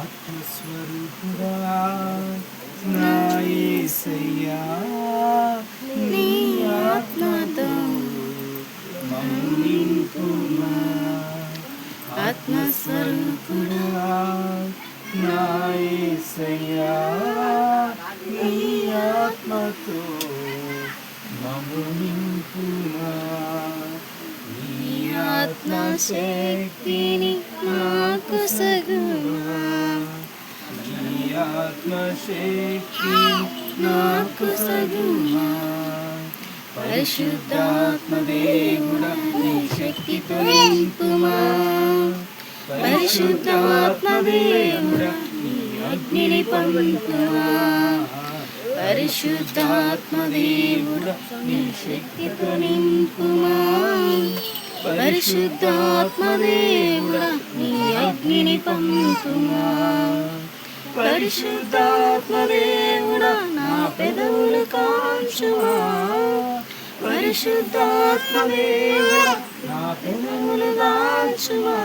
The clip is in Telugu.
ఆత్మస్వరూపుడా నా యేసయ్యా నీ ఆత్మతో మమ్ము నింపుమా ఆత్మస్వరూపుడా నా యేసయ్యా నీ ఆత్మతో మమ్ము ఆత్మశక్తిని నాకు సగుమా నీ ఆత్మశక్తి నాకు సగుమా పరిశుద్ధాత్మ దేవుడా నీ శక్తితో నింపుమా. పరిశుద్ధాత్మ దేవుడా నీ అగ్నిని పంపుమా. పరిశుద్ధాత్మ నీ శక్తితో నింపుమా. పరిశుద్ధాత్మదేవుడా నీ అగ్నిని పంపుమా పరిశుద్ధాత్మ నా పెదవులు కాల్చుమా పరిశుద్ధాత్మదేవుడా నా పెదవులు కాల్చుమా